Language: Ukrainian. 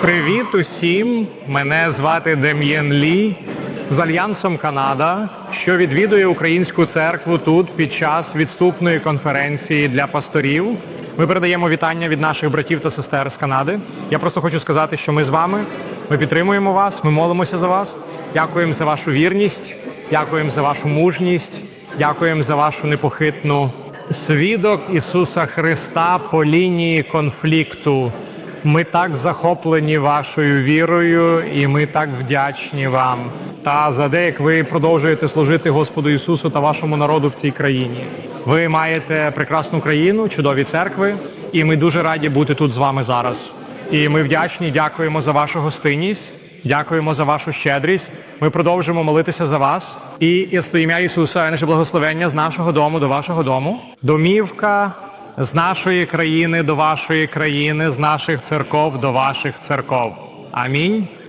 Привіт усім! Мене звати Дем'єн Лі з Альянсом Канада, що відвідує українську церкву тут під час відступної конференції для пасторів. Ми передаємо вітання від наших братів та сестер з Канади. Я просто хочу сказати, що ми з вами. Ми підтримуємо вас, ми молимося за вас. Дякуємо за вашу вірність, дякуємо за вашу мужність, дякуємо за вашу непохитну свідок Ісуса Христа по лінії конфлікту. Ми так захоплені вашою вірою, і ми так вдячні вам. Та за те, ви продовжуєте служити Господу Ісусу та вашому народу в цій країні. Ви маєте прекрасну країну, чудові церкви, і ми дуже раді бути тут з вами зараз. І ми вдячні, дякуємо за вашу гостинність, дякуємо за вашу щедрість. Ми продовжимо молитися за вас. І ім'я Ісуса, наше благословення з нашого дому до вашого дому. Домівка з нашої країни до вашої країни, з наших церков до ваших церков. Амінь.